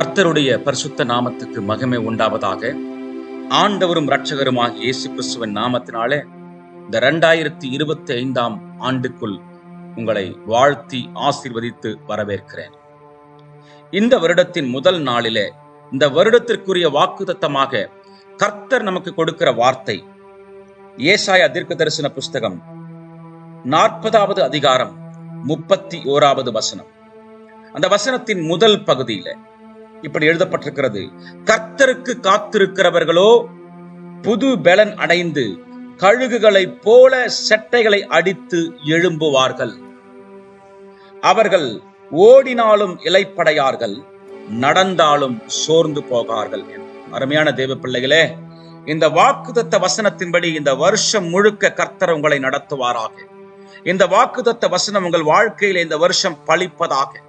கர்த்தருடைய பரிசுத்த நாமத்துக்கு மகிமை உண்டாவதாக ஆண்டவரும் இரட்சகருமாக இயேசு கிறிஸ்துவின் நாமத்தினாலே இந்த ரெண்டாயிரத்தி இருபத்தி ஐந்தாம் ஆண்டுக்குள் உங்களை வாழ்த்தி ஆசீர்வதித்து வரவேற்கிறேன். இந்த வருடத்தின் முதல் நாளிலே இந்த வருடத்திற்குரிய வாக்குதத்தமாக கர்த்தர் நமக்கு கொடுக்கிற வார்த்தை ஏசாய தீர்க்க தரிசன புஸ்தகம் நாற்பதாவது அதிகாரம் முப்பத்தி ஓராவது வசனம். அந்த வசனத்தின் முதல் பகுதியில இப்படி எழுதப்பட்டிருக்கிறது. கர்த்தருக்கு காத்திருக்கிறவர்களோ புது பெலன் அடைந்து கழுகுகளைப் போல செட்டைகளை அடித்து எழும்புவார்கள். அவர்கள் ஓடினாலும் இலைப்படையார்கள் நடந்தாலும் சோர்ந்து போகார்கள். அருமையான தேவ பிள்ளைகளே இந்த வாக்குதத்த வசனத்தின்படி இந்த வருஷம் முழுக்க கர்த்தர் உங்களை நடத்துவாராக. இந்த வாக்குதத்த வசனம் உங்கள் வாழ்க்கையில இந்த வருஷம் பழிப்பதாக.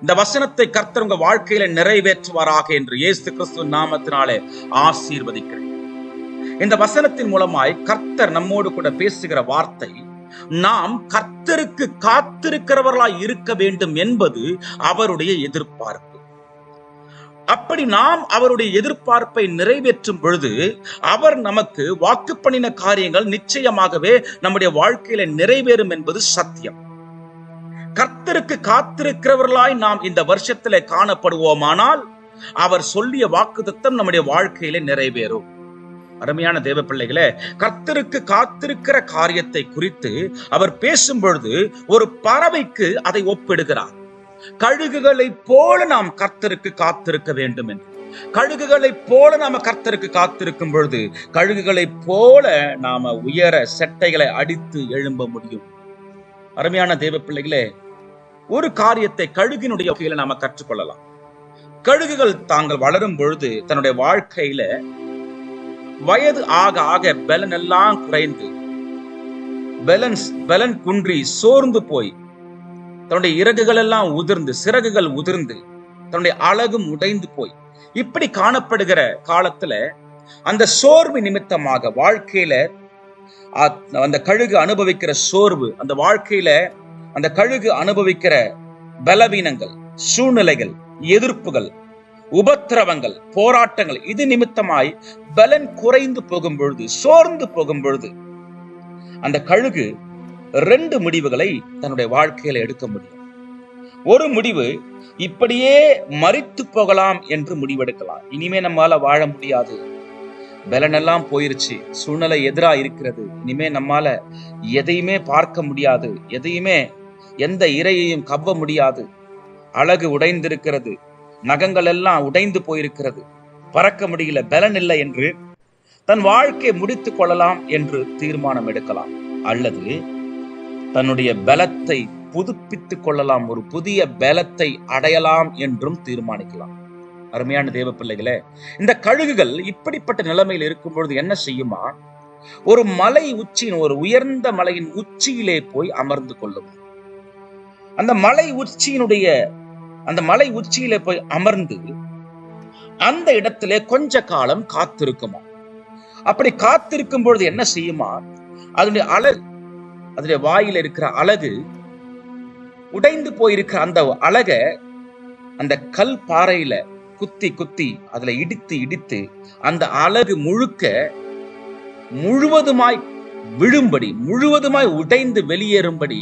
இந்த வசனத்தை கர்த்தர் உங்க வாழ்க்கையில நிறைவேற்றுவாராக என்று இயேசு கிறிஸ்து நாமத்தினாலே ஆசீர்வதிக்கிறேன். இந்த வசனத்தின் மூலமாய் கர்த்தர் நம்மோடு கூட பேசுகிற வார்த்தை நாம் கர்த்தருக்கு காத்திருக்கிறவர்களாய் இருக்க வேண்டும் என்பது அவருடைய எதிர்பார்ப்பு. அப்படி நாம் அவருடைய எதிர்பார்ப்பை நிறைவேற்றும் பொழுது அவர் நமக்கு வாக்கு பண்ணின காரியங்கள் நிச்சயமாகவே நம்முடைய வாழ்க்கையில நிறைவேறும் என்பது சத்தியம். கர்த்தருக்கு காத்திருக்கிறவர்களாய் நாம் இந்த வருஷத்துல காணப்படுவோமானால் அவர் சொல்லிய வாக்குதத்தம் நம்முடைய வாழ்க்கையில நிறைவேறும். அருமையான தேவ பிள்ளைகளே கர்த்தருக்கு காத்திருக்கிற காரியத்தை குறித்து அவர் பேசும் பொழுது ஒரு பறவைக்கு அதை ஒப்பிடுகிறார். கழுகுகளைப் போல நாம் கர்த்தருக்கு காத்திருக்க வேண்டும் என்று. கழுகுகளைப் போல நாம கர்த்தருக்கு காத்திருக்கும் பொழுது கழுகுகளைப் போல நாம உயர செட்டைகளை அடித்து எழும்ப முடியும். அருமையான தேவ பிள்ளைகளே ஒரு காரியத்தை கழுகினுடைய வகையில நாம கற்றுக்கொள்ளலாம். கழுகுகள் தாங்கள் வளரும் பொழுது தன்னுடைய வாழ்க்கையில வயது ஆக ஆக பலன் எல்லாம் குறைந்து பலன்ஸ் பலன் குன்றி சோர்ந்து போய் தன்னுடைய இறகுகள் எல்லாம் உதிர்ந்து சிறகுகள் உதிர்ந்து தன்னுடைய அழகும் உடைந்து போய் இப்படி காணப்படுகிற காலத்துல அந்த சோர்வு நிமித்தமாக வாழ்க்கையில அந்த கழுகு அனுபவிக்கிற சோர்வு அந்த வாழ்க்கையில அந்த கழுகு அனுபவிக்கிற பலவீனங்கள் சூழ்நிலைகள் எதிர்ப்புகள் உபத்திரவங்கள் போராட்டங்கள் இது நிமித்தமாய் பலன் குறைந்து போகும் பொழுது சோர்ந்து போகும் பொழுது அந்த கழுகு ரெண்டு முடிவுகளை தன்னுடைய வாழ்க்கையில எடுக்க முடியும். ஒரு முடிவு இப்படியே மறித்து போகலாம் என்று முடிவெடுக்கலாம். இனிமே நம்மால வாழ முடியாது. பலனெல்லாம் போயிருச்சு. சூழ்நிலை எதிரா இருக்கிறது. இனிமே நம்மால எதையுமே பார்க்க முடியாது. எதையுமே எந்த இரையையும் கவ்வ முடியாது. அழகு உடைந்திருக்கிறது. நகங்கள் எல்லாம் உடைந்து போயிருக்கிறது. பறக்க முடியல பலன் இல்லை என்று தன் வாழ்க்கையை முடித்துக் கொள்ளலாம் என்று தீர்மானம் எடுக்கலாம். அல்லது தன்னுடைய பலத்தை புதுப்பித்துக் கொள்ளலாம். ஒரு புதிய பலத்தை அடையலாம் என்றும் தீர்மானிக்கலாம். அருமையான தேவ பிள்ளைகளே இந்த கழுகுகள் இப்படிப்பட்ட நிலைமையில் இருக்கும் பொழுது என்ன செய்யுமா? ஒரு மலை உச்சியின் ஒரு உயர்ந்த மலையின் உச்சியிலே போய் அமர்ந்து கொள்ளும். அந்த மலை உச்சியினுடைய அந்த மலை உச்சியில போய் அமர்ந்து அந்த இடத்திலே கொஞ்ச காலம் காத்திருக்குமா அப்படி காத்திருக்கும் பொழுது என்ன செய்யுமா அதனுடைய அழகு அதனுடைய வாயில இருக்கிற அழகு உடைந்து போயிருக்கிற அந்த அழக அந்த கல் பாறையில குத்தி குத்தி அதுல இடித்து இடித்து அந்த அழகு முழுக்க முழுவதுமாய் விழும்படி முழுவதுமாய் உடைந்து வெளியேறும்படி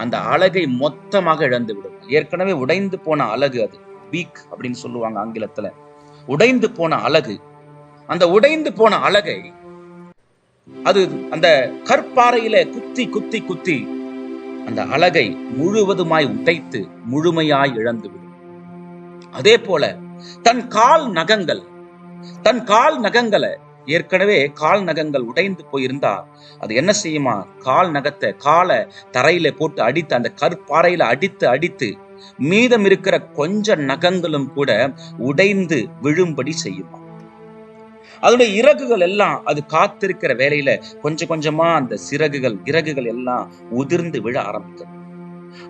அந்த அழகை மொத்தமாக இழந்து விடும் ஏற்கனவே உடைந்து போன அழகு அது. வீக் அப்படின்னு சொல்லுவாங்க ஆங்கிலத்துல. உடைந்து போன அழகு. அந்த உடைந்து போன அழகை அது அந்த கற்பாறையில குத்தி குத்தி குத்தி அந்த அழகை முழுவதுமாய் உடைத்து முழுமையாய் இழந்துவிடும். அதே போல தன் கால் நகங்கள் தன் கால் நகங்களை ஏற்கனவே கால் நகங்கள் உடைந்து போயிருந்தா அது என்ன செய்யுமா? கால் நகத்தை காலை தரையில போட்டு அடித்து அந்த கற்பாறையில அடித்து அடித்து மீதம் இருக்கிற கொஞ்ச நகங்களும் கூட உடைந்து விழும்படி செய்யுமா? அதனுடைய இறகுகள் எல்லாம் அது காத்திருக்கிற வேலையில கொஞ்சம் கொஞ்சமா அந்த சிறகுகள் இறகுகள் எல்லாம் உதிர்ந்து விழ ஆரம்பிக்கும்.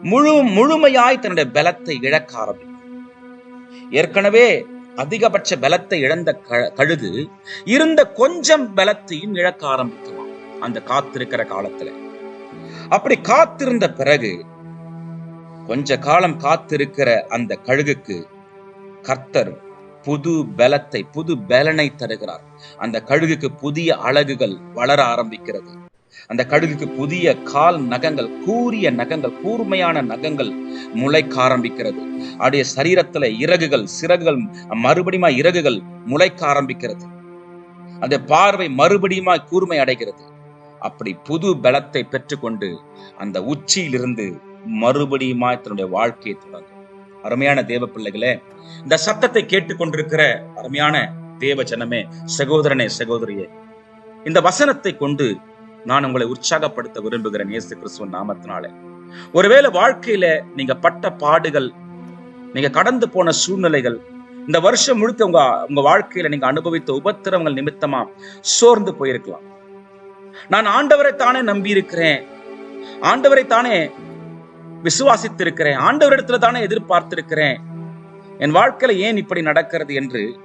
முழு முழுமையாய் தன்னுடைய பலத்தை இழக்க ஆரம்பிக்கும். ஏற்கனவே அதிகபட்ச பலத்தை இழந்த கழுகு இருந்த கொஞ்சம் பலத்தையும் இழக்க ஆரம்பிக்குமா அந்த காத்திருக்கிற காலத்துல. அப்படி காத்திருந்த பிறகு கொஞ்ச காலம் காத்திருக்கிற அந்த கழுகுக்கு கர்த்தர் புது பலத்தை புது பலனை தருகிறார். அந்த கழுகுக்கு புதிய அழகுகள் வளர ஆரம்பிக்கிறது. அந்த கழுகுக்கு புதிய கால் நகங்கள் கூரிய நகங்கள் கூர்மையான நகங்கள் முளைக்க ஆரம்பிக்கிறது. அவருடைய சரீரத்துல இறகுகள் சிறகுகள் மறுபடியும் இறகுகள் முளைக்க ஆரம்பிக்கிறது. அந்த பார்வை மறுபடியும் கூர்மை அடைகிறது. அப்படி புது பலத்தை பெற்றுக்கொண்டு அந்த உச்சியிலிருந்து மறுபடியுமா தன்னுடைய வாழ்க்கையை தொடங்கும். அருமையான தேவ பிள்ளைகளே இந்த சத்தத்தை கேட்டுக்கொண்டிருக்கிற அருமையான தேவ ஜனமே சகோதரனே சகோதரியே இந்த வசனத்தை கொண்டு நான் உங்களை உற்சாகப்படுத்த விரும்புகிறேன் இயேசு கிறிஸ்துவன் நாமத்தினாலே. ஒருவேளை வாழ்க்கையில நீங்க பட்ட பாடுகள் நீங்க கடந்து போன சூழ்நிலைகள் இந்த வருஷம் முழுக்க உங்க உங்க வாழ்க்கையில நீங்க அனுபவித்த உபத்திரவங்கள் நிமித்தமா சோர்ந்து போயிருக்கலாம். நான் ஆண்டவரை தானே நம்பி இருக்கிறேன் ஆண்டவரை தானே விசுவாசித்திருக்கிறேன். ஆண்டவரிடத்துல தானே எதிர்பார்த்திருக்கிறேன். என் வாழ்க்கையில ஏன் இப்படி நடக்கிறது என்று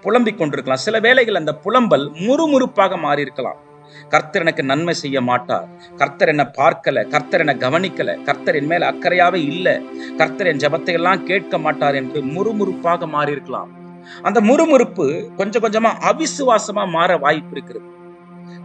புலம்பிக் கொண்டிருக்கலாம். சில வேளைகள் அந்த புலம்பல் முறுமுறுப்பாக மாறி இருக்கலாம் கர்த்தர் எனக்கு நன்மை செய்ய மாட்டார். கர்த்தர் என்ன பார்க்கல கர்த்தர் என்ன கவனிக்கல கர்த்தர் என் மேல அக்கறையாவே இல்ல. கர்த்தர் என் ஜபத்தை எல்லாம் கேட்க மாட்டார் என்று முறுமுறுப்பாக மாறி இருக்கலாம் அந்த முறுமுறுப்பு கொஞ்சம் கொஞ்சமா அவிசுவாசமா மாற வாய்ப்பு இருக்கிறது.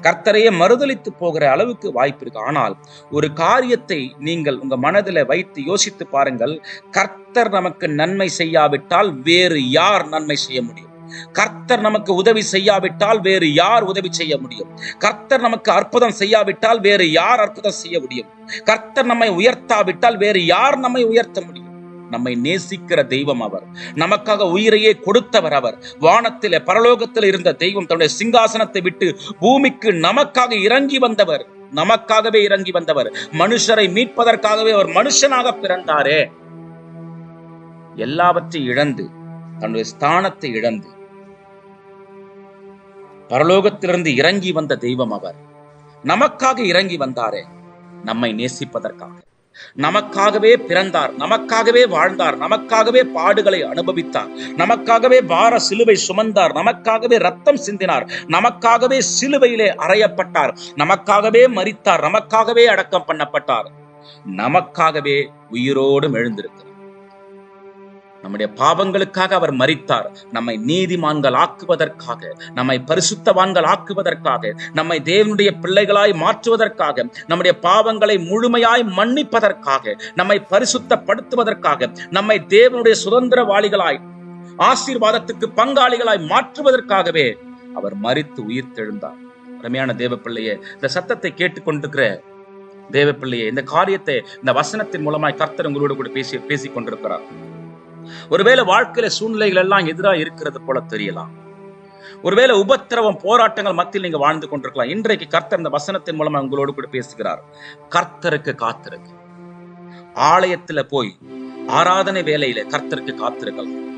கர்த்தரையே மறுதளித்து போகிற அளவுக்கு வாய்ப்பு இருக்கு. ஆனால் ஒரு காரியத்தை நீங்கள் உங்க மனதில் வைத்து யோசித்து பாருங்கள். கர்த்தர் நமக்கு நன்மை செய்யாவிட்டால் வேறு யார் நன்மை செய்ய முடியும்? கர்த்தர் நமக்கு உதவி செய்யாவிட்டால் வேறு யார் உதவி செய்ய முடியும்? கர்த்தர் நமக்கு அற்புதம் செய்யாவிட்டால் வேறு யார் அற்புதம் செய்ய முடியும்? கர்த்தர் நம்மை உயர்த்தாவிட்டால் வேறு யார் நம்மை உயர்த்த முடியும்? நம்மை நேசிக்கிற தெய்வம் அவர். நமக்காக உயிரையே கொடுத்தவர் அவர். வானத்திலே பரலோகத்தில் இருந்த தெய்வம் தன்னுடைய சிங்காசனத்தை விட்டு பூமிக்கு நமக்காக இறங்கி வந்தவர். நமக்காகவே இறங்கி வந்தவர். மனுஷரை மீட்பதற்காகவே அவர் மனுஷனாக பிறந்தாரே. எல்லாவற்றையும் இழந்து தன்னுடைய ஸ்தானத்தை இழந்து பரலோகத்திலிருந்து இறங்கி வந்த தெய்வம் அவர். நமக்காக இறங்கி வந்தாரே நம்மை நேசிப்பதற்காக. நமக்காகவே பிறந்தார் நமக்காகவே வாழ்ந்தார் நமக்காகவே பாடுகளை அனுபவித்தார் நமக்காகவே பார சிலுவை சுமந்தார் நமக்காகவே ரத்தம் சிந்தினார் நமக்காகவே சிலுவையிலே அறையப்பட்டார் நமக்காகவே மறித்தார் நமக்காகவே அடக்கம் பண்ணப்பட்டார். நமக்காகவே உயிரோடும் எழுந்திருக்கிறார். நம்முடைய பாவங்களுக்காக அவர் மறித்தார் நம்மை நீதிமான்கள் ஆக்குவதற்காக நம்மை பரிசுத்தவான்கள் ஆக்குவதற்காக நம்மை தேவனுடைய பிள்ளைகளாய் மாற்றுவதற்காக நம்முடைய பாவங்களை முழுமையாய் மன்னிப்பதற்காக நம்மை பரிசுத்தப்படுத்துவதற்காக நம்மை தேவனுடைய சுதந்திரவாளிகளாய் ஆசீர்வாதத்துக்கு பங்காளிகளாய் மாற்றுவதற்காகவே அவர் மறித்து உயிர் தெழுந்தார் அருமையான தேவ பிள்ளையே இந்த சத்தத்தை கேட்டுக்கொண்டிருக்கிற தேவ பிள்ளையே இந்த காரியத்தை இந்த வசனத்தின் மூலமாய் கர்த்தர் உங்களோடு கூட பேசி பேசிக் கொண்டிருக்கிறார் ஒருவேளை வாழ்க்கையில சூழ்நிலைகள் எல்லாம் எதிராக இருக்கிறது போல தெரியலாம். ஒருவேளை உபத்திரவம் போராட்டங்கள் மத்தியில் நீங்க வாழ்ந்து கொண்டிருக்கலாம். இன்றைக்கு கர்த்தர் இந்த வசனத்தின் மூலமா உங்களோடு கூட பேசுகிறார். கர்த்தருக்கு காத்திருக்கு ஆலயத்துல போய் ஆராதனை வேலையில கர்த்தருக்கு காத்திருக்கலாம்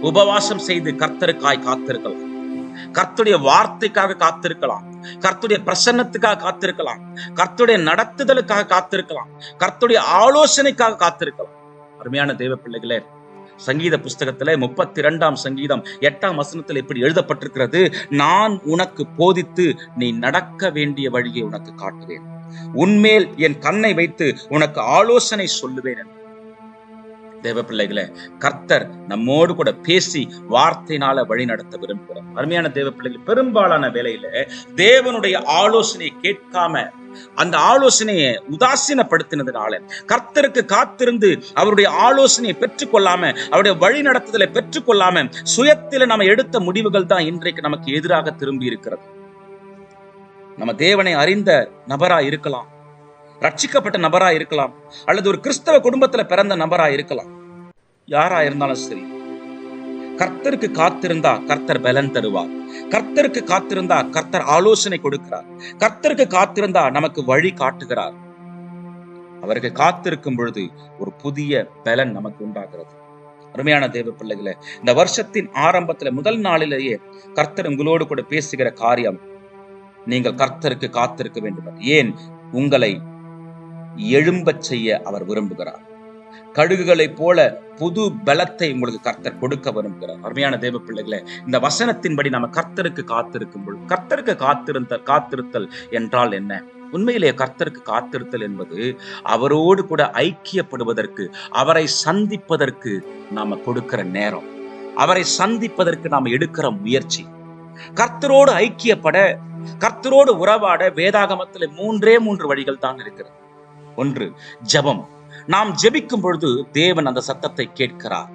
உபவாசம் செய்து கர்த்தருக்காய் காத்திருக்கலாம் கர்த்துடைய வார்த்தைக்காக காத்திருக்கலாம். கர்த்துடைய பிரசன்னத்துக்காக காத்திருக்கலாம். கர்த்துடைய நடத்துதலுக்காக காத்திருக்கலாம். கர்த்துடைய ஆலோசனைக்காக காத்திருக்கலாம். அருமையான தெய்வ பிள்ளைகளே சங்கீத புஸ்தகத்துல முப்பத்தி இரண்டாம் சங்கீதம் எட்டாம் வசனத்தில் இப்படி எழுதப்பட்டிருக்கிறது? நான் உனக்கு போதித்து நீ நடக்க வேண்டிய வழியை உனக்கு காட்டுவேன். உன்மேல் என் கண்ணை வைத்து உனக்கு ஆலோசனை சொல்லுவேன் தேவ பிள்ளைகளே கர்த்தர் நம்மோடு கூட பேசி வார்த்தையினால வழி நடத்த விரும்புகிறார். அருமையான தேவ பிள்ளைகள் பெரும்பாலான வேலையில தேவனுடைய ஆலோசனையை கேட்காம அந்த ஆலோசனையை உதாசீனப்படுத்தினதுனால கர்த்தருக்கு காத்திருந்து அவருடைய ஆலோசனையை பெற்றுக்கொள்ளாம அவருடைய வழி நடத்துதலை பெற்றுக்கொள்ளாம சுயத்தில நம்ம எடுத்த முடிவுகள் தான் இன்றைக்கு நமக்கு எதிராக திரும்பி இருக்கிறது. நம்ம தேவனை அறிந்த நபரா இருக்கலாம். ரட்சிக்கப்பட்ட நபரா இருக்கலாம் அல்லது ஒரு கிறிஸ்தவ குடும்பத்தில் பிறந்த நபரா இருக்கலாம். யாரா இருந்தாலும் சரி கர்த்தருக்கு காத்திருந்தா கர்த்தர் பலன் தருவார். கர்த்தருக்கு காத்திருந்தா கர்த்தர் ஆலோசனை கொடுக்கிறார். கர்த்தருக்கு காத்திருந்தா நமக்கு வழி காட்டுகிறார். அவருக்கு காத்திருக்கும் பொழுது ஒரு புதிய பலன் நமக்கு உண்டாகிறது. அருமையான தேவ பிள்ளைகளை இந்த வருஷத்தின் ஆரம்பத்துல முதல் நாளிலேயே கர்த்தர் உங்களோடு கூட பேசுகிற காரியம் நீங்கள் கர்த்தருக்கு காத்திருக்க வேண்டும் ஏன்? உங்களை எழும்பச் செய்ய அவர் விரும்புகிறார். கழுகுகளைப் போல புது பலத்தை உங்களுக்கு கர்த்தர் கொடுக்க விரும்புகிறார். அருமையான தேவ பிள்ளைகளே இந்த வசனத்தின்படி நம்ம கர்த்தருக்கு காத்திருக்கும் பொழுது கர்த்தருக்கு காத்திருந்த காத்திருத்தல் என்றால் என்ன? உண்மையிலேயே கர்த்தருக்கு காத்திருத்தல் என்பது அவரோடு கூட ஐக்கியப்படுவதற்கு அவரை சந்திப்பதற்கு நாம கொடுக்கிற நேரம். அவரை சந்திப்பதற்கு நாம் எடுக்கிற முயற்சி. கர்த்தரோடு ஐக்கியப்பட கர்த்தரோடு உறவாட வேதாகமத்தில் மூன்றே மூன்று வழிகள் தான் இருக்கிறது. ஒன்று ஜெபம். நாம் ஜெபிக்கும் பொழுது தேவன் அந்த சத்தத்தை கேட்கிறார்.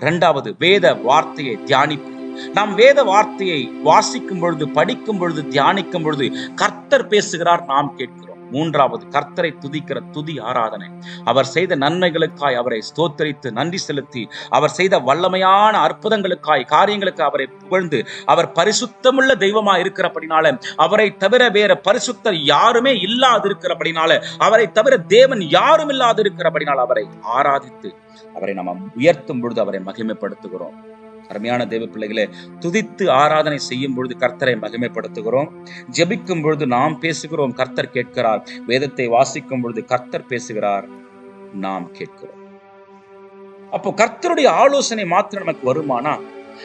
இரண்டாவது வேத வார்த்தையை தியானிப்பு. நாம் வேத வார்த்தையை வாசிக்கும் பொழுது படிக்கும் பொழுது தியானிக்கும் பொழுது கர்த்தர் பேசுகிறார் நாம் கேட்கிறோம். மூன்றாவது கர்த்தரை துதிக்கிற துதி ஆராதனை. அவர் செய்த நன்மைகளுக்காய் அவரை ஸ்தோத்தரித்து நன்றி செலுத்தி அவர் செய்த வல்லமையான அற்புதங்களுக்காய் காரியங்களுக்கு அவரை புகழ்ந்து அவர் பரிசுத்தமுள்ள தெய்வமா இருக்கிறபடினால அவரை தவிர வேற பரிசுத்தர் யாருமே இல்லாதிருக்கிறபடினால அவரை தவிர தேவன் யாரும் இல்லாதிருக்கிறபடினால் அவரை ஆராதித்து அவரை நம்ம உயர்த்தும் பொழுது அவரை மகிமைப்படுத்துகிறோம். அருமையான தேவ பிள்ளைகளை துதித்து ஆராதனை செய்யும் பொழுது கர்த்தரை மகிமைப்படுத்துகிறோம். ஜெபிக்கும் பொழுது நாம் பேசுகிறோம் கர்த்தர் கேட்கிறார். வேதத்தை வாசிக்கும் பொழுது கர்த்தர் பேசுகிறார். நாம் கேட்கிறோம். அப்போ கர்த்தருடைய ஆலோசனை மாத்திரம் நமக்கு வருமானா?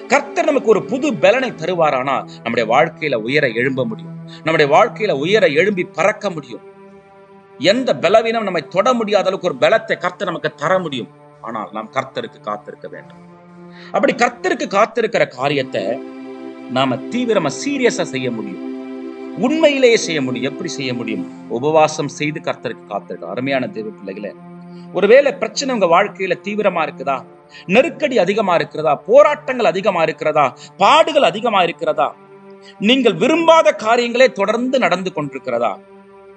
கர்த்தர் நமக்கு ஒரு புது பலனை தருவாரானா? நம்முடைய வாழ்க்கையில உயர எழும்ப முடியும். நம்முடைய வாழ்க்கையில உயர எழும்பி பறக்க முடியும். எந்த பலவீனம் நம்மை தொட முடியாத அளவுக்கு ஒரு பலத்தை கர்த்தர் நமக்கு தர முடியும். ஆனால் நாம் கர்த்தருக்கு காத்திருக்க வேண்டும். அப்படி கர்த்தருக்கு காத்திருக்கிற காரியத்தை நாம தீவிரமா சீரியஸா செய்ய முடியும். உண்மையிலேயே செய்ய முடியும். எப்படி செய்ய முடியும்? உபவாசம் செய்து கர்த்தருக்கு காத்திருக்க. அருமையான தேவ பிள்ளைகளை ஒருவேளை பிரச்சனை உங்க வாழ்க்கையில தீவிரமா இருக்குதா? நெருக்கடி அதிகமா இருக்கிறதா போராட்டங்கள் அதிகமா இருக்கிறதா? பாடுகள் அதிகமா இருக்கிறதா? நீங்கள் விரும்பாத காரியங்களே தொடர்ந்து நடந்து கொண்டிருக்கிறதா?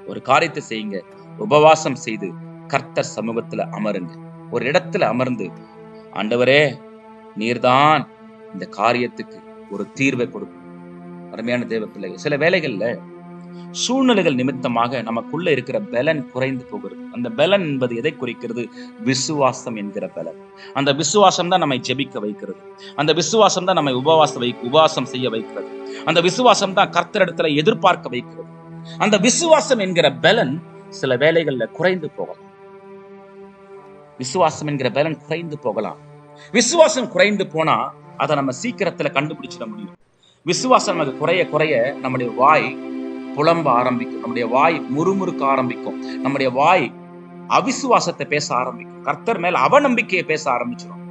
ஒரு காரியத்தை செய்யுங்க. உபவாசம் செய்து கர்த்தர் சமூகத்துல அமருங்க. ஒரு இடத்துல அமர்ந்து ஆண்டவரே நீர்தான் இந்த காரியத்துக்கு ஒரு தீர்வை கொடுக்கும். அருமையான தேவ பிள்ளைகள் சில வேலைகள்ல சூழ்நிலைகள் நிமித்தமாக நமக்குள்ள இருக்கிற பலன் குறைந்து போகிறது. அந்த பலன் என்பது எதை குறிக்கிறது? விசுவாசம் என்கிற பலன். அந்த விசுவாசம் தான் நம்மை ஜெபிக்க வைக்கிறது. அந்த விசுவாசம் தான் நம்மை உபவாச வை உபவாசம் செய்ய வைக்கிறது. அந்த விசுவாசம் தான் கர்த்தரிடத்துல எதிர்பார்க்க வைக்கிறது. அந்த விசுவாசம் என்கிற பலன் சில வேலைகள்ல குறைந்து போகலாம். விசுவாசம் என்கிற பலன் குறைந்து போகலாம். விசுவாசம் குறைந்து போனா அதை நம்ம சீக்கிரத்துல கண்டுபிடிச்சிட முடியும். விசுவாசம் நமக்கு குறைய குறைய நம்முடைய வாய் புலம்ப ஆரம்பிக்கும். நம்முடைய வாய் முறுமுறுக்க ஆரம்பிக்கும். நம்முடைய வாய் அவிசுவாசத்தை பேச ஆரம்பிக்கும். கர்த்தர் மேல அவநம்பிக்கையை பேச ஆரம்பிச்சிடும்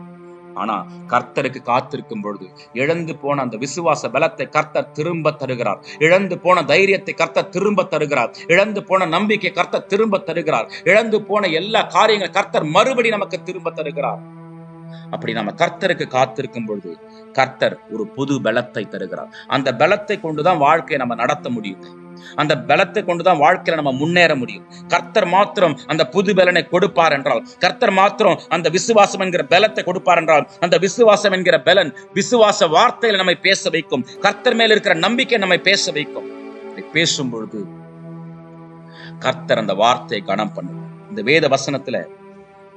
ஆனா கர்த்தருக்கு காத்திருக்கும் பொழுது இழந்து போன அந்த விசுவாச பலத்தை கர்த்தர் திரும்ப தருகிறார். இழந்து போன தைரியத்தை கர்த்தர் திரும்ப தருகிறார். இழந்து போன நம்பிக்கை கர்த்தர் திரும்ப தருகிறார். இழந்து போன எல்லா காரியங்களை கர்த்தர் மறுபடி நமக்கு திரும்ப தருகிறார். அப்படி நம்ம கர்த்தருக்கு காத்திருக்கும் பொழுது கர்த்தர் ஒரு புது பலத்தை தருகிறார். அந்த பலத்தை கொண்டுதான் வாழ்க்கையை நம்ம நடத்த முடியும். அந்த பலத்தை கொண்டுதான் வாழ்க்கையில நம்ம முன்னேற முடியும். கர்த்தர் மாத்திரம் அந்த புது பலனை கொடுப்பார் என்றால் கர்த்தர் மாத்திரம் அந்த விசுவாசம் என்கிற பலத்தை கொடுப்பார் என்றால் அந்த விசுவாசம் என்கிற பலன் விசுவாச வார்த்தையில நம்மை பேச வைக்கும். கர்த்தர் மேல் இருக்கிற நம்பிக்கை நம்மை பேச வைக்கும். பேசும் பொழுது கர்த்தர் அந்த வார்த்தையை கனம் பண்ணுவார். இந்த வேத வசனத்துல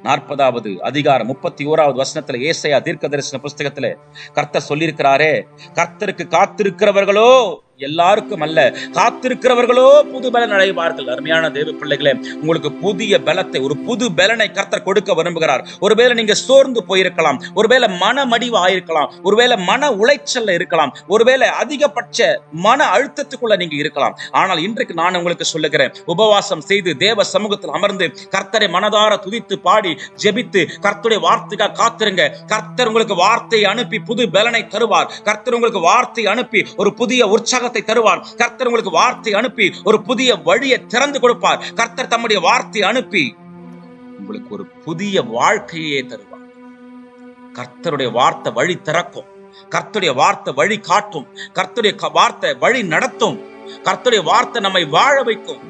நாற்பதாவது அதிகாரம் முப்பத்தி ஓராவது வசனத்துல ஏசையா தீர்க்க தரிசன புஸ்தகத்துல கர்த்தர் சொல்லியிருக்கிறாரே கர்த்தருக்கு காத்திருக்கிறவர்களோ எல்லாருக்கும் அல்ல. காத்திருக்கிறவர்களோ புது பலன் அடைவார்கள். அருமையான தேவ பிள்ளைகளே உங்களுக்கு புதிய பலத்தை ஒரு புது பலனை கர்த்தர் கொடுக்க விரும்புகிறார். ஒருவேளை நீங்க சோர்ந்து போயிருக்கலாம். ஒருவேளை மன மடிவு ஆயிருக்கலாம் ஒருவேளை மன உளைச்சல்ல இருக்கலாம். ஒருவேளை அதிகபட்ச மன அழுத்தத்துக்குள்ள நீங்க இருக்கலாம். ஆனால் இன்றைக்கு நான் உங்களுக்கு சொல்லுகிறேன் உபவாசம் செய்து தேவ சமூகத்தில் அமர்ந்து கர்த்தரை மனதார துதித்து பாடி ஜெபித்து கர்த்தருடைய வார்த்தைக்காக காத்திருங்க. கர்த்தர் உங்களுக்கு வார்த்தையை அனுப்பி புது பலனை தருவார். கர்த்தர் உங்களுக்கு வார்த்தை அனுப்பி ஒரு புதிய உற்சாகத்தை தருவார். கர்த்தர் உங்களுக்கு வார்த்தை அனுப்பி ஒரு புதிய வழியை திறந்து கொடுப்பார். கர்த்தர் தம்முடைய வார்த்தை அனுப்பி உங்களுக்கு ஒரு புதிய வாழ்க்கையே தருவார். கர்த்தருடைய வார்த்தை வழி திறக்கும். கர்த்தருடைய வார்த்தை வழி காட்டும். கர்த்தருடைய வார்த்தை வழி நடத்தும். கர்த்தருடைய வார்த்தை நம்மை வாழ வைக்கும்.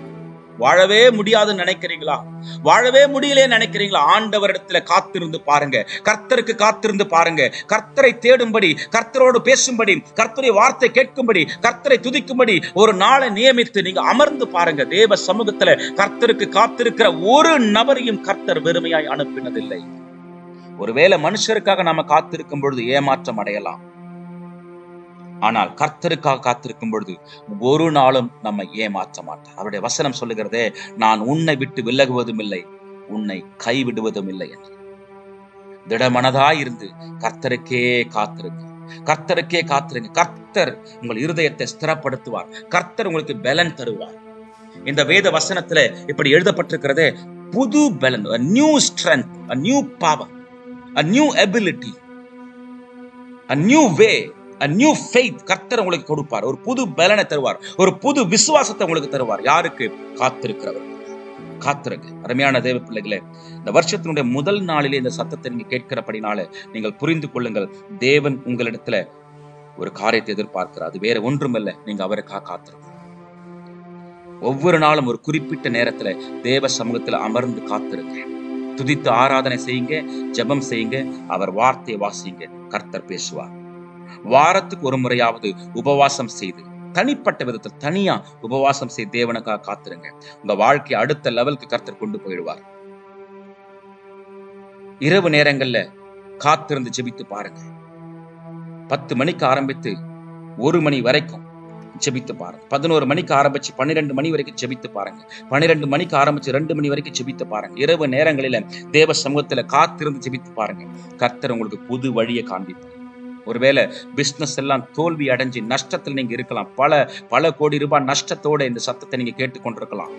வாழவே முடியாதுன்னு நினைக்கிறீங்களா? வாழவே முடியலே நினைக்கிறீங்களா? ஆண்டவரிடத்துல காத்திருந்து பாருங்க. கர்த்தருக்கு காத்திருந்து பாருங்க. கர்த்தரை தேடும்படி கர்த்தரோடு பேசும்படி கர்த்தருடைய வார்த்தை கேட்கும்படி கர்த்தரை துதிக்கும்படி ஒரு நாளை நியமித்து நீங்க அமர்ந்து பாருங்க. தேவ சமூகத்துல கர்த்தருக்கு காத்திருக்கிற ஒரு நபரையும் கர்த்தர் வெறுமையாய் அனுப்பினதில்லை. ஒருவேளை மனுஷருக்காக நாம காத்திருக்கும் பொழுது ஏமாற்றம் அடையலாம். ஆனால் கர்த்தருக்காக காத்திருக்கும் பொழுது ஒரு நாளும் நம்மை ஏமாற்ற மாட்டார். அவருடைய வசனம் சொல்லுகிறதே நான் உன்னை விட்டு விலகுவதும் இல்லை உன்னை கைவிடுவதும் இல்லை என்று. திடமனதாயிருந்து கர்த்தருக்கே காத்திருங்க. கர்த்தருக்கே காத்திருங்க. கர்த்தர் உங்கள் இருதயத்தை ஸ்திரப்படுத்துவார். கர்த்தர் உங்களுக்கு பலன் தருவார். இந்த வேத வசனத்துல இப்படி எழுதப்பட்டிருக்கிறதே புது பலன் new strength new power new ability new way new faith கர்த்தர் உங்களுக்கு கொடுப்பார். ஒரு புது பலனை தருவார். ஒரு புது விசுவாசத்தை உங்களுக்கு தருவார். யாருக்கு? காத்திருக்கிறவர். காத்திருங்க. அருமையான தேவ பிள்ளைகளே இந்த வருஷத்தினுடைய முதல் நாளிலே இந்த சத்தத்தை நீங்க கேட்கிறபடினால நீங்கள் புரிந்து கொள்ளுங்கள். தேவன் உங்களிடத்துல ஒரு காரியத்தை எதிர்பார்க்கிறார். அது வேற ஒன்றுமில்லை. நீங்க அவருக்காக காத்திருக்கணும் ஒவ்வொரு நாளும் ஒரு குறிப்பிட்ட நேரத்துல தேவ சமூகத்துல அமர்ந்து காத்திருங்க. துதித்து ஆராதனை செய்யுங்க ஜெபம் செய்யுங்க அவர் வார்த்தையை வாசிங்க. கர்த்தர் பேசுவார். வாரத்துக்கு ஒரு முறையாவது உபவாசம் செய்து தனிப்பட்ட விதத்தில் தனியா உபவாசம் செய்து தேவனுக்காக காத்துருங்க. உங்க வாழ்க்கையை அடுத்த லெவலுக்கு கர்த்தர் கொண்டு போயிடுவார். இரவு நேரங்கள்ல காத்திருந்து ஜெபித்து பாருங்க. பத்து மணிக்கு ஆரம்பித்து ஒரு மணி வரைக்கும் ஜெபித்து பாருங்க. பதினோரு மணிக்கு ஆரம்பிச்சு பன்னிரெண்டு மணி வரைக்கும் ஜெபித்து பாருங்க. பன்னிரெண்டு மணிக்கு ஆரம்பிச்சு ரெண்டு மணி வரைக்கும் ஜெபித்து பாருங்க. இரவு நேரங்களில தேவ சமூகத்துல காத்திருந்து ஜெபித்து பாருங்க. கர்த்தர் உங்களுக்கு புது வழியை காண்பிப்பார். ஒருவேளை பிஸ்னஸ் எல்லாம் தோல்வி அடைஞ்சு நஷ்டத்தில் நீங்க இருக்கலாம். பல பல கோடி ரூபாய் நஷ்டத்தோட இந்த சத்தத்தை நீங்க கேட்டுக்கொண்டிருக்கலாம்.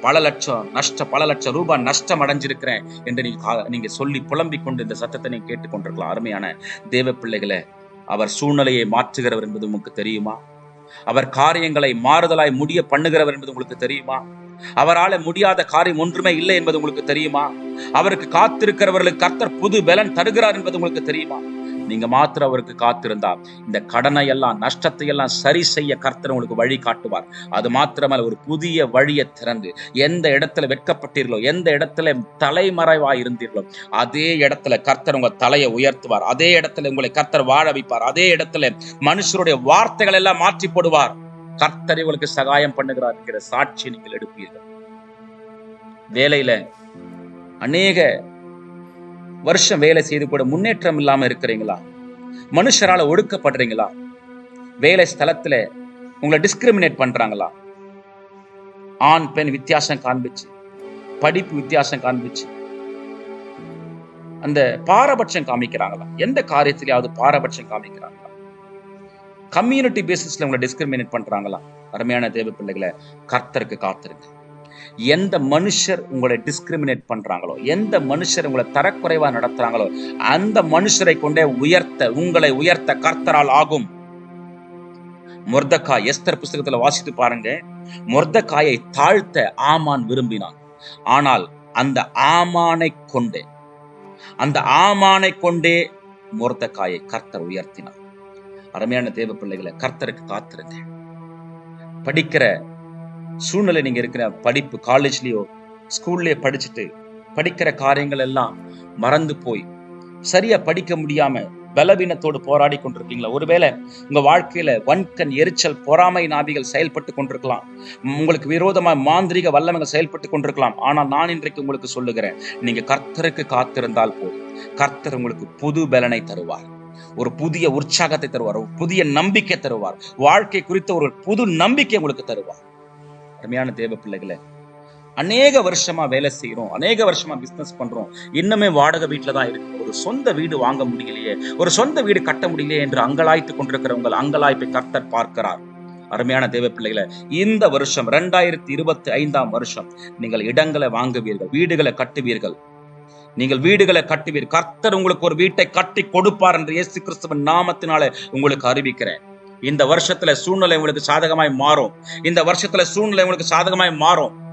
பல லட்சம் நஷ்ட பல லட்சம் ரூபாய் நஷ்டம் அடைஞ்சிருக்கிறேன் என்று நீங்க கா- நீங்க சொல்லி புலம்பிக் கொண்டு இந்த சத்தத்தை நீங்க கேட்டுக்கொண்டிருக்கலாம். அருமையான தேவ பிள்ளைகளை அவர் சூழ்நிலையை மாற்றுகிறவர் என்பது உங்களுக்கு தெரியுமா? அவர் காரியங்களை மாறுதலாய் முடிய பண்ணுகிறவர் என்பது உங்களுக்கு தெரியுமா? அவரால முடியாத காரியம் ஒன்றுமே இல்லை என்பது உங்களுக்கு தெரியுமா? அவருக்கு காத்திருக்கிறவர்களுக்கு கர்த்தர் புது பலன் தருகிறார் என்பது உங்களுக்கு தெரியுமா? நீங்க மாத்திரம் அவருக்கு காத்திருந்தா இந்த கடனை எல்லாம் நஷ்டத்தை எல்லாம் சரி செய்ய கர்த்தர் உங்களுக்கு வழி காட்டுவார். அது மாத்திரமல்ல ஒரு புதிய வழியை திறந்து எந்த இடத்துல வெட்கப்பட்டீர்களோ எந்த இடத்துல தலைமறைவாய் இருந்தீர்களோ அதே இடத்துல கர்த்தர் உங்க தலையை உயர்த்துவார். அதே இடத்துல உங்களை கர்த்தர் வாழ வைப்பார். அதே இடத்துல மனுஷருடைய வார்த்தைகள் எல்லாம் மாற்றி போடுவார். கர்த்தர் உங்களுக்கு சகாயம் பண்ணுகிறார் என்கிற சாட்சி நீங்கள் எடுப்பீர்கள். வேலையில அநேக வருஷம் வேலை செய்து கூட முன்னேற்றம் இல்லாம இருக்கிறீங்களா? மனுஷரால ஒடுக்கப்படுறீங்களா? வேலை ஸ்தலத்துல உங்களை டிஸ்கிரிமினேட் பண்றாங்களா? ஆண் பெண் வித்தியாசம் காண்பிச்சு. படிப்பு வித்தியாசம் காண்பிச்சு. அந்த பாரபட்சம் காமிக்கிறாங்களா? எந்த காரியத்திலேயாவது பாரபட்சம் காமிக்கிறாங்களா? கம்யூனிட்டி பேசிஸ்ல உங்களை டிஸ்கிரிமினேட் பண்றாங்களா? அருமையான தேவ பிள்ளைகளை கர்த்தருக்கு காத்திருங்க. எந்த மனுஷர் உங்களை டிஸ்கிரிமினேட் பண்றாங்களோ எந்த மனுஷர் உங்களை தரக்குறைவா நடத்துறாங்களோ அந்த மனுஷரை கொண்டே உயர்த்த உங்களை உயர்த்த கர்த்தரால் ஆகும். முர்தக்கா எஸ்தர் புஸ்தகத்துல வாசித்து பாருங்க. மொர்தக்காயை தாழ்த்த ஆமான் விரும்பினான். ஆனால் அந்த ஆமானை கொண்டே அந்த ஆமானை கொண்டே மொர்தக்காயை கர்த்தர் உயர்த்தினார். அருமையான தேவ பிள்ளைகளை கர்த்தருக்கு காத்திருங்க. படிக்கிற சூழ்நிலை நீங்க இருக்கிற படிப்பு காலேஜ்லயோ ஸ்கூல்லேயே படிச்சுட்டு படிக்கிற காரியங்கள் எல்லாம் மறந்து போய் சரியா படிக்க முடியாம பலவீனத்தோடு போராடி கொண்டிருக்கீங்களா? ஒருவேளை உங்க வாழ்க்கையில வன்கண் எரிச்சல் பொறாமை நாபிகள் செயல்பட்டு கொண்டிருக்கலாம். உங்களுக்கு விரோதமா மாந்திரிக வல்லமைகள் செயல்பட்டு கொண்டிருக்கலாம். ஆனால் நான் இன்றைக்கு உங்களுக்கு சொல்லுகிறேன் நீங்க கர்த்தருக்கு காத்திருந்தால் போதும். கர்த்தர் உங்களுக்கு புது பலனை தருவார். ஒரு புதிய உற்சாகத்தை தருவார். ஒரு புதிய நம்பிக்கை தருவார். வாழ்க்கை குறித்த ஒரு புது நம்பிக்கை உங்களுக்கு தருவார். அருமையான தேவ பிள்ளைகளை. அநேக வருஷமா வேலை செய்யறோம் அநேக வருஷமா பிசினஸ் பண்றோம். இன்னுமே வாடகை வீட்டுல தான் இருக்கு ஒரு சொந்த வீடு வாங்க முடியலையே ஒரு சொந்த வீடு கட்ட முடியலையே என்று அங்கலாய்த்து கொண்டிருக்கிறவங்கள் அங்கலாய்ப்பை கர்த்தர் பார்க்கிறார். அருமையான தேவ பிள்ளைகளை இந்த வருஷம் ரெண்டாயிரத்தி இருபத்தி ஐந்தாம் வருஷம் நீங்கள் இடங்களை வாங்குவீர்கள் வீடுகளை கட்டுவீர்கள். நீங்கள் வீடுகளை கட்டுவீர்கள் கர்த்தர் உங்களுக்கு ஒரு வீட்டை கட்டி கொடுப்பார் என்று இயேசு கிறிஸ்துவின் நாமத்தினால உங்களுக்கு அறிவிக்கிறேன். இந்த வருஷத்துல சூழ்நிலை உங்களுக்கு சாதகமாய் மாறும். இந்த வருஷத்துல சூழ்நிலை உங்களுக்கு சாதகமாய் மாறும்.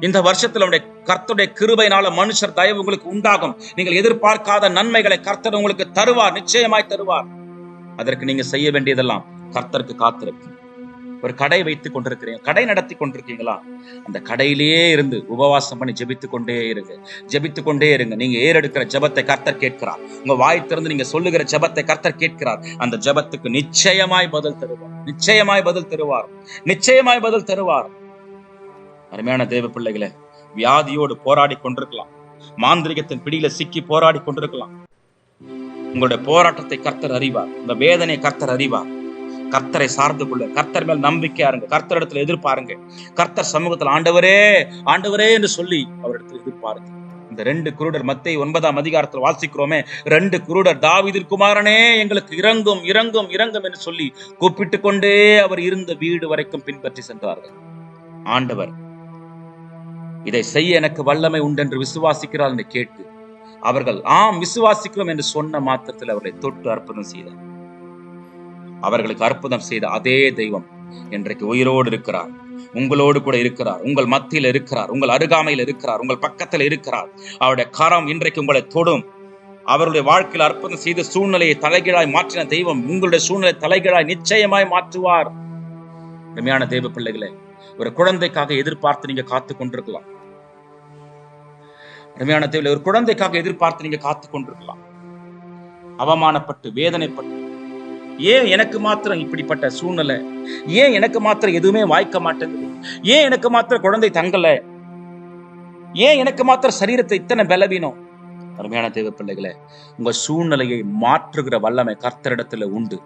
இந்த வருஷத்துல உடைய கர்த்தருடைய கிருபையினால மனுஷர் தயவு உங்களுக்கு உண்டாகும். நீங்கள் எதிர்பார்க்காத நன்மைகளை கர்த்தர் உங்களுக்கு தருவார் நிச்சயமாய் தருவார். அதற்கு நீங்க செய்ய வேண்டியதெல்லாம் கர்த்தருக்கு காத்திருக்கு ஒரு கடை வைத்துக் கொண்டிருக்கிறீங்க. கடை நடத்தி கொண்டிருக்கீங்களா? அந்த கடையிலேயே இருந்து உபவாசம் பண்ணி ஜெபித்து கொண்டே இருங்க. ஜெபித்து கொண்டே இருங்க. நீங்க ஏறெடுக்கிற ஜெபத்தை கர்த்தர் கேட்கிறார். உங்க வாய் திறந்து நீங்க சொல்லுகிற ஜெபத்தை கர்த்தர் கேட்கிறார். அந்த ஜெபத்துக்கு நிச்சயமாய் பதில் தருவார். நிச்சயமாய் பதில் தருவார். நிச்சயமாய் பதில் தருவார். அருமையான தேவ பிள்ளைகளை வியாதியோடு போராடி கொண்டிருக்கலாம். மாந்திரிகத்தின் பிடியில சிக்கி போராடி கொண்டிருக்கலாம். உங்களுடைய போராட்டத்தை கர்த்தர் அறிவார். உங்க வேதனை கர்த்தர் அறிவார். கர்த்தரை சார்ந்து கொள்ள. கர்த்தர் மேல் நம்பிக்கையா இருங்க கர்த்தரிடத்துல எதிர்பாருங்க கர்த்தர் சமூகத்தில் ஆண்டவரே ஆண்டவரே என்று சொல்லி அவரிடத்தில் எதிர்பாருங்க இந்த ரெண்டு குருடர் மத்திய ஒன்பதாம் அதிகாரத்தில் வாசிக்கிறோமே. ரெண்டு குருடர் தாவிதிர் குமாரனே எங்களுக்கு இறங்கும் இறங்கும் இறங்கும் என்று சொல்லி கூப்பிட்டு கொண்டே அவர் இருந்த வீடு வரைக்கும் பின்பற்றி சென்றார்கள். ஆண்டவர் இதை செய்ய எனக்கு வல்லமை உண்டு என்று விசுவாசிக்கிறார் என்று கேட்டு அவர்கள் ஆம் விசுவாசிக்கிறோம் என்று சொன்ன மாத்திரத்தில் அவர்களை தொட்டு அற்புதம் செய்தார். அவர்களுக்கு அற்புதம் செய்த அதே தெய்வம் இன்றைக்கு உயிரோடு இருக்கிறார். உங்களோடு கூட இருக்கிறார். உங்கள் மத்தியில் இருக்கிறார். உங்கள் அருகாமையில் இருக்கிறார். உங்கள் பக்கத்தில் இருக்கிறார். அவருடைய கரம் இன்றைக்கு உங்களை தொடும். அவருடைய வாழ்க்கையில் அற்புதம் செய்த சூழ்நிலையை தலைகீழாய் மாற்றின தெய்வம் உங்களுடைய சூழ்நிலை தலைகீழாய் நிச்சயமாய் மாற்றுவார். அருமையான தெய்வ பிள்ளைகளே ஒரு குழந்தைக்காக எதிர்பார்த்து நீங்க காத்து கொண்டிருக்கலாம். அருமையான தெய்வ ஒரு குழந்தைக்காக எதிர்பார்த்து நீங்க காத்து கொண்டிருக்கலாம். அவமானப்பட்டு வேதனைப்பட்டு ஏன் எனக்கு மாத்திரம் இப்படிப்பட்ட சூழ்நிலை? ஏன் எனக்கு மாத்திரம் எதுவுமே வாய்க்க மாட்டேங்குது? ஏன் எனக்கு மாத்திரம் குழந்தை தங்கல? ஏன் எனக்கு மாத்திரம் சரீரத்தை இத்தனை பலவீனம்? அருமையான தேவ பிள்ளைகளை உங்க சூழ்நிலையை மாற்றுகிற வல்லமை கர்த்தரிடத்துல உண்டு.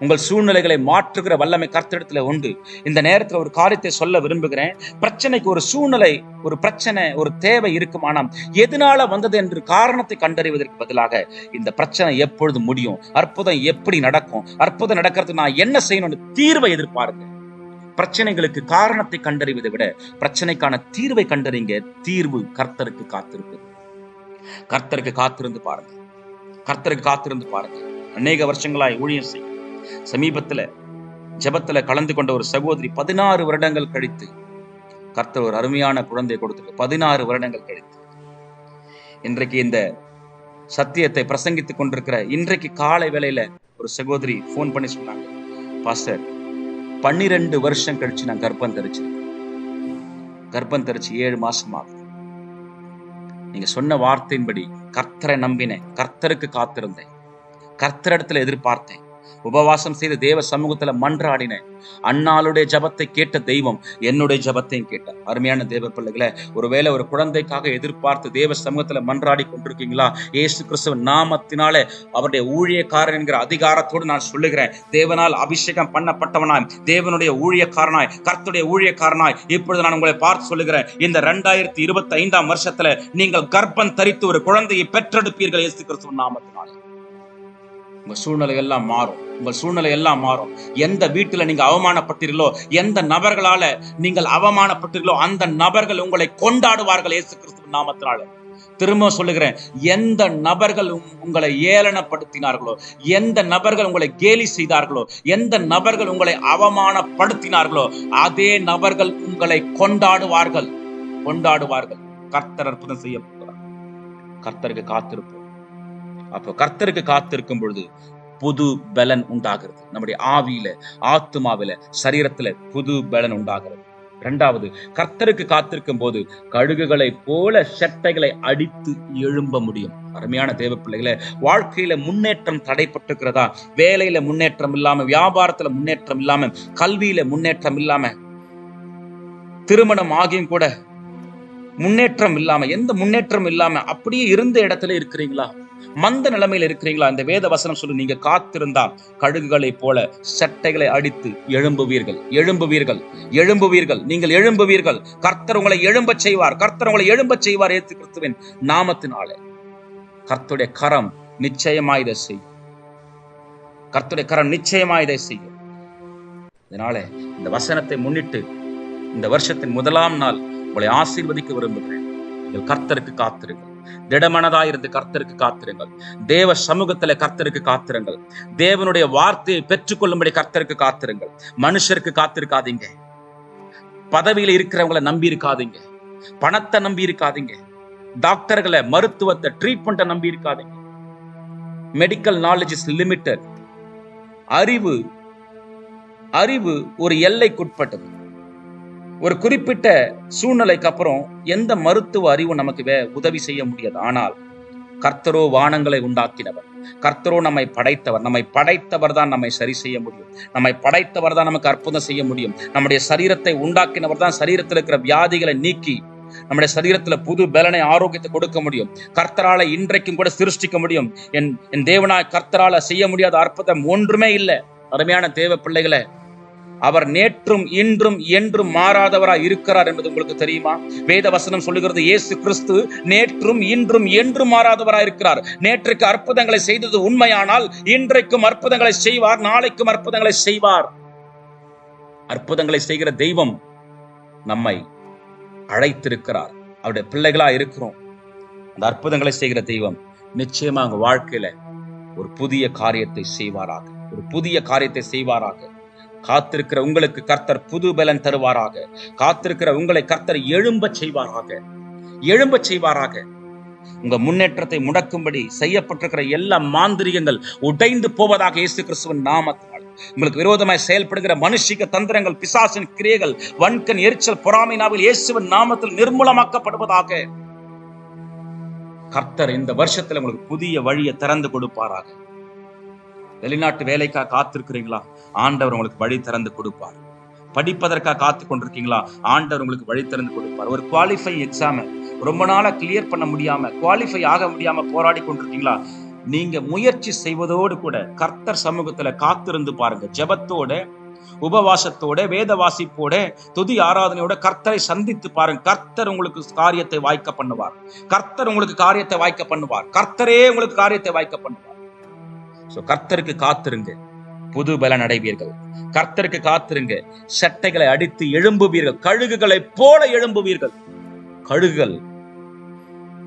உங்கள் சூழ்நிலைகளை மாற்றுகிற வல்லமை கர்த்தடத்துல உண்டு. இந்த நேரத்துல ஒரு காரியத்தை சொல்ல விரும்புகிறேன். பிரச்சனைக்கு ஒரு சூழ்நிலை ஒரு பிரச்சனை ஒரு தேவை இருக்குமானால் எதனால வந்தது என்று காரணத்தை கண்டறிவதற்கு பதிலாக இந்த பிரச்சனை எப்பொழுது முடியும்? அற்புதம் எப்படி நடக்கும்? அற்புதம் நடக்கிறது நான் என்ன செய்யணும்னு தீர்வை எதிர்பாருங்க. பிரச்சனைகளுக்கு காரணத்தை கண்டறிவதை விட பிரச்சனைக்கான தீர்வை கண்டறிங்க. தீர்வு கர்த்தருக்கு காத்திருக்கு கர்த்தருக்கு காத்திருந்து பாருங்க. கர்த்தருக்கு காத்திருந்து பாருங்க. அநேக வருஷங்களாய் ஊழியம் செய்யும். சமீபத்துல ஜெபத்துல கலந்து கொண்ட ஒரு சகோதரி பதினாறு வருடங்கள் கழித்து கர்த்தர் ஒரு அருமையான குழந்தையை கொடுத்திருக்கு. பதினாறு வருடங்கள் கழித்து. இன்றைக்கு இந்த சத்தியத்தை பிரசங்கித்துக் கொண்டிருக்கிற இன்றைக்கு காலை வேளையில ஒரு சகோதரி ஃபோன் பண்ணி சொன்னாங்க. பாஸ்டர் பன்னிரெண்டு வருஷம் கழிச்சு நான் கர்ப்பம் தரிச்சிருக்கேன். கர்ப்பம் தரிச்சு ஏழு மாசம் ஆகுது. நீங்க சொன்ன வார்த்தையின்படி கர்த்தரை நம்பினேன். கர்த்தருக்கு காத்திருந்தேன். கர்த்தரிடத்துல எதிர்பார்த்தேன். உபவாசம் செய்து தேவ சமூகத்துல மன்றாடினேன் அண்ணாளுடைய ஜபத்தை கேட்ட தெய்வம் என்னுடைய ஜபத்தையும் கேட்டார். அருமையான தேவ பிள்ளைகளை ஒருவேளை ஒரு குழந்தைக்காக எதிர்பார்த்து தேவ சமூகத்துல மன்றாடி கொண்டிருக்கீங்களா? ஏசு கிறிஸ்துவ நாமத்தினாலே அவருடைய ஊழியக்காரன் என்கிற அதிகாரத்தோடு நான் சொல்லுகிறேன். தேவனால் அபிஷேகம் பண்ணப்பட்டவனாய் தேவனுடைய ஊழியக்காரனாய் கர்த்துடைய ஊழியக்காரனாய் இப்பொழுது நான் உங்களை பார்த்து சொல்லுகிறேன். இந்த ரெண்டாயிரத்தி இருபத்தி ஐந்தாம் வருஷத்துல நீங்கள் கர்ப்பம் தரித்து ஒரு குழந்தையை பெற்றெடுப்பீர்கள் இயேசு கிறிஸ்துவ நாமத்தினாலே. உங்கள் சூழ்நிலை எல்லாம் மாறும். உங்கள் சூழ்நிலை எல்லாம் மாறும். எந்த வீட்டில் நீங்கள் அவமானப்பட்டீர்களோ எந்த நபர்களால் நீங்கள் அவமானப்பட்டீர்களோ அந்த நபர்கள் உங்களை கொண்டாடுவார்கள் இயேசு கிறிஸ்துவ நாமத்தினால. திரும்ப சொல்லுகிறேன் எந்த நபர்கள் உங்- உங்களை ஏளனப்படுத்தினார்களோ எந்த நபர்கள் உங்களை கேலி செய்தார்களோ எந்த நபர்கள் உங்களை அவமானப்படுத்தினார்களோ அதே நபர்கள் உங்களை கொண்டாடுவார்கள். கொண்டாடுவார்கள். கர்த்தர் அற்புதம் செய்ய போகிறார். கர்த்தருக்கு காத்திருப்போம். அப்போ கர்த்தருக்கு காத்திருக்கும் பொழுது புது பலன் உண்டாகிறது. நம்முடைய ஆவியில ஆத்துமாவில சரீரத்துல புது பலன் உண்டாகிறது. இரண்டாவது கர்த்தருக்கு காத்திருக்கும் போது கழுகுகளை போல செட்டைகளை அடித்து எழும்ப முடியும். அருமையான தேவ பிள்ளைகளை வாழ்க்கையில முன்னேற்றம் தடைப்பட்டிருக்கிறதா வேலையில முன்னேற்றம் இல்லாம வியாபாரத்துல முன்னேற்றம் இல்லாம கல்வியில முன்னேற்றம் இல்லாம திருமணம் ஆகியும் கூட முன்னேற்றம் இல்லாம எந்த முன்னேற்றம் இல்லாம அப்படியே இருந்த இடத்துல இருக்கிறீங்களா? மந்த நிலைமையில இருக்கிறீங்களா? இந்த வேத வசனம் சொல்லி நீங்க காத்திருந்தா கடுகுகளை போல சட்டைகளை அடித்து எழும்புவீர்கள். எழும்புவீர்கள். எழும்புவீர்கள். நீங்கள் எழும்புவீர்கள். கர்த்தர் உங்களை எழும்ப செய்வார். கர்த்தர் உங்களை எழும்ப செய்வார் ஏத்து கிறிஸ்துவின் நாமத்தினாலே. கர்த்தருடைய கரம் நிச்சயமாய் இதை செய்யும். கர்த்தருடைய கரம் நிச்சயமாய் இதை செய்யும். இதனால இந்த வசனத்தை முன்னிட்டு இந்த வருஷத்தின் முதலாம் நாள் உங்களை ஆசீர்வதிக்க விரும்புகிறேன். நீங்கள் கர்த்தருக்கு காத்திருங்கள். திடமனதாயிருந்து கர்த்தருக்கு காத்திருங்கள். தேவ சமூகத்துல கர்த்தருக்கு காத்திருங்கள். தேவனுடைய வார்த்தையை பெற்றுக்கொள்ளும்படி கர்த்தருக்கு காத்திருங்கள். மனுஷருக்கு காத்திருக்காதீங்க. பதவியில இருக்கிறவங்களை நம்பி இருக்காதீங்க. பணத்தை நம்பி இருக்காதீங்க. டாக்டர்களை மருத்துவத்தை ட்ரீட்மெண்ட்டை நம்பி இருக்காதீங்க. மெடிக்கல் நாலேஜ் இஸ் லிமிட்டட் அறிவு அறிவு ஒரு எல்லைக்குட்பட்டது. ஒரு குறிப்பிட்ட சூழ்நிலைக்கு அப்புறம் எந்த மருத்துவ அறிவும் நமக்கு வே உதவி செய்ய முடியாது. ஆனால் கர்த்தரோ வானங்களை உண்டாக்கினவர். கர்த்தரோ நம்மை படைத்தவர். நம்மை படைத்தவர் தான் நம்மை சரி செய்ய முடியும். நம்மை படைத்தவர் தான் நமக்கு அற்புதம் செய்ய முடியும். நம்முடைய சரீரத்தை உண்டாக்கினவர் தான் சரீரத்தில் இருக்கிற வியாதிகளை நீக்கி நம்முடைய சரீரத்துல புது பலனை ஆரோக்கியத்தை கொடுக்க முடியும். கர்த்தரால இன்றைக்கும் கூட சிருஷ்டிக்க முடியும். என் என் தேவனா கர்த்தரால செய்ய முடியாத அற்புதம் ஒன்றுமே இல்லை. அருமையான தேவ பிள்ளைகளை அவர் நேற்றும் இன்றும் என்றும் மாறாதவராய் இருக்கிறார் என்பது உங்களுக்கு தெரியுமா? வேத வசனம் சொல்லுகிறது இயேசு கிறிஸ்து நேற்றும் இன்றும் என்றும் மாறாதவராய் இருக்கிறார். நேற்றுக்கு அற்புதங்களை செய்தது உண்மையானால் இன்றைக்கும் அற்புதங்களை செய்வார் நாளைக்கும் அற்புதங்களை செய்வார். அற்புதங்களை செய்கிற தெய்வம் நம்மை அழைத்திருக்கிறார். அவருடைய பிள்ளைகளா இருக்கிறோம். அந்த அற்புதங்களை செய்கிற தெய்வம் நிச்சயமா உங்க வாழ்க்கையில ஒரு புதிய காரியத்தை செய்வாராக. ஒரு புதிய காரியத்தை செய்வாராக. காத்திருக்கிற உங்களுக்கு கர்த்தர் புது பலன் தருவாராக. காத்திருக்கிற உங்களை கர்த்தர் எழும்பச் செய்வாராக. எழும்பச் செய்வாராக. உங்க முன்னேற்றத்தை முடக்கும்படி செய்யப்பட்டிருக்கிற எல்லா மாந்திரிகங்கள் உடைந்து போவதாக இயேசு கிறிஸ்துவின் நாமத்தினால். உங்களுக்கு விரோதமாய் செயல்படுகிற மனுஷிக தந்திரங்கள் பிசாசின் கிரியைகள் வன்கண் எரிச்சல் பொறாமைனாவில் இயேசுவின் நாமத்தில் நிர்மூலமாக்கப்படுவதாக. கர்த்தர் இந்த வருஷத்துல உங்களுக்கு புதிய வழியை திறந்து கொடுப்பாராக. வெளிநாட்டு வேலைக்காக காத்திருக்கிறீங்களா? ஆண்டவர் உங்களுக்கு வழி திறந்து கொடுப்பார். படிப்பதற்காக காத்து கொண்டிருக்கீங்களா? ஆண்டவர் உங்களுக்கு வழி திறந்து கொடுப்பார். ஒரு குவாலிஃபை எக்ஸாம் ரொம்ப நாளா கிளியர் பண்ண முடியாம குவாலிஃபை ஆக முடியாம போராடி கொண்டிருக்கீங்களா? நீங்க முயற்சி செய்வதோடு கூட கர்த்தர் சமூகத்துல காத்திருந்து பாருங்க. ஜபத்தோட உபவாசத்தோட வேத வாசிப்போட துதி ஆராதனையோட கர்த்தரை சந்தித்து பாருங்க. கர்த்தர் உங்களுக்கு காரியத்தை வாய்க்க பண்ணுவார். கர்த்தர் உங்களுக்கு காரியத்தை வாய்க்க பண்ணுவார். கர்த்தரே உங்களுக்கு காரியத்தை வாய்க்க பண்ணுவார். சோ கர்த்தருக்கு காத்திருங்க. புது பலன் அடைவீர்கள். கர்த்தருக்கு காத்திருங்க. சட்டைகளை அடித்து எழும்புவீர்கள். கழுகுகளை போல எழும்புவீர்கள். கழுகுகள்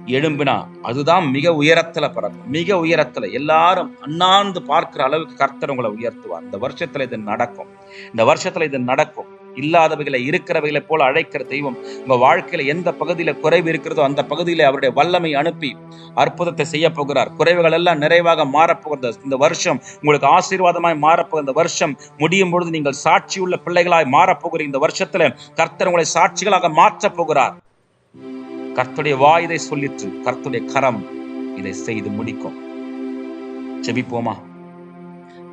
எழும்பினா அதுதான் மிக உயரத்துல பறக்கும். மிக உயரத்துல எல்லாரும் அண்ணாந்து பார்க்கிற அளவுக்கு கர்த்தர் உங்களை உயர்த்துவார். இந்த வருஷத்துல இது நடக்கும். இந்த வருஷத்துல இது நடக்கும். இல்லாதவைகளை இருக்கிறவைகளை போல அழைக்கிற தெய்வம் உங்க வாழ்க்கையில எந்த பகுதியில குறைவு இருக்கிறதோ அந்த பகுதியில அவருடைய வல்லமை அனுப்பி அற்புதத்தை செய்ய போகிறார். குறைவுகள் எல்லாம் நிறைவாக மாறப்போகிறது. இந்த வருஷம் உங்களுக்கு ஆசீர்வாதமாய் மாறப்போகிற இந்த வருஷம் முடியும் பொழுது நீங்கள் சாட்சியுள்ள பிள்ளைகளாய் மாறப்போகிற இந்த வருஷத்துல கர்த்தர் உங்களை சாட்சிகளாக மாற்றப் போகிறார். கர்த்துடைய வாய் இதை சொல்லிற்று. கர்த்துடைய கரம் இதை செய்து முடிக்கும். செபிப்போமா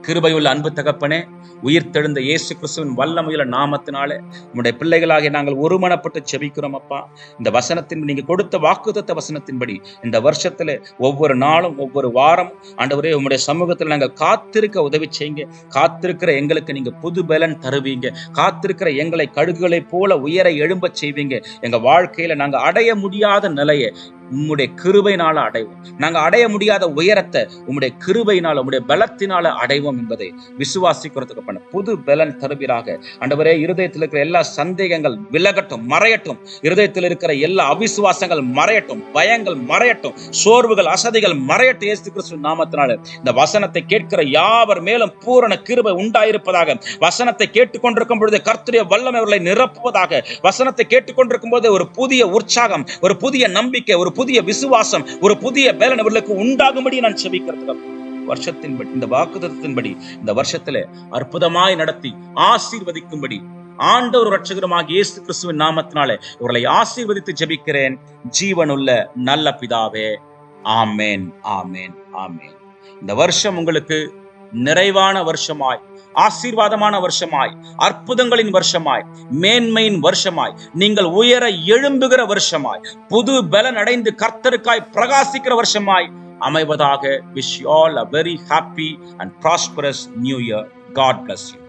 கிருபையுள்ள அன்பு தகப்பனே உயிர்த்தெழுந்த இயேசு கிறிஸ்துவின் வல்லமையுள்ள நாமத்தினாலே உங்களுடைய பிள்ளைகளாகிய நாங்கள் ஒருமனப்பட்டு செபிக்கிறோம் அப்பா. இந்த வசனத்தின் நீங்க கொடுத்த வாக்குத்த வசனத்தின்படி இந்த வருஷத்துல ஒவ்வொரு நாளும் ஒவ்வொரு வாரம் ஆண்டவரே உங்களுடைய சமூகத்தில் நாங்கள் காத்திருக்க உதவி செய்யுங்க. காத்திருக்கிற எங்களுக்கு நீங்க புது பலன் தருவீங்க. காத்திருக்கிற எங்களை கழுகுகளைப் போல உயர எழும்பச் செய்வீங்க. எங்க வாழ்க்கையில நாங்கள் அடைய முடியாத நிலையை உம்முடைய கிருபையினால அடைவோம். நாங்க அடைய முடியாத உயரத்தை உம்முடைய கிருபையினால உம்முடைய பலத்தினால அடைவோம் என்பதை விசுவாசிக்கிறதுக்கு பண்ண புது பலன் தருவீராக. ஆண்டவரே இருதயத்தில் இருக்கிற எல்லா சந்தேகங்கள் விலகட்டும் மறையட்டும். இருதயத்தில் இருக்கிற எல்லா அவிசுவாசங்கள் மறையட்டும் பயங்கள் மறையட்டும் சோர்வுகள் அசதிகள் மறையட்டும் இயேசு கிறிஸ்து நாமத்தினால. இந்த வசனத்தை கேட்கிற யாவர் மேலும் பூரண கிருபை உண்டாயிருப்பதாக வசனத்தை கேட்டுக்கொண்டிருக்கும் பொழுது கர்த்துடைய வல்லமை அவர்களை நிரப்புவதாக வசனத்தை கேட்டுக்கொண்டிருக்கும் போது ஒரு புதிய உற்சாகம் ஒரு புதிய நம்பிக்கை ஒரு புதிய விசுவாசம் ஒரு புதிய பேலன் அவர்களுக்கு உண்டாகும்படி நான் செபிக்கிறதுக்கு வருஷத்தின்படி இந்த வாக்குதத்தின்படி இந்த வருஷத்துல அற்புதமாய் நடத்தி ஆசீர்வதிக்கும்படி ஆண்டவர் ரட்சகரமாக இயேசு கிறிஸ்துவின் நாமத்தினாலே இவர்களை ஆசீர்வதித்து ஜெபிக்கிறேன். ஜீவனுள்ள நல்ல பிதாவே ஆமேன் ஆமேன் ஆமேன். இந்த வருஷம் உங்களுக்கு நிறைவான வருஷமாய் ஆசீர்வாதமான வருஷமாய் அற்புதங்களின் வருஷமாய் மேன்மையின் வருஷமாய் நீங்கள் உயர எழும்புகிற வருஷமாய் புது பலன் அடைந்து கர்த்தருக்காய் பிரகாசிக்கிற வருஷமாய் அமைவதாக wish all a very happy and prosperous new year God bless you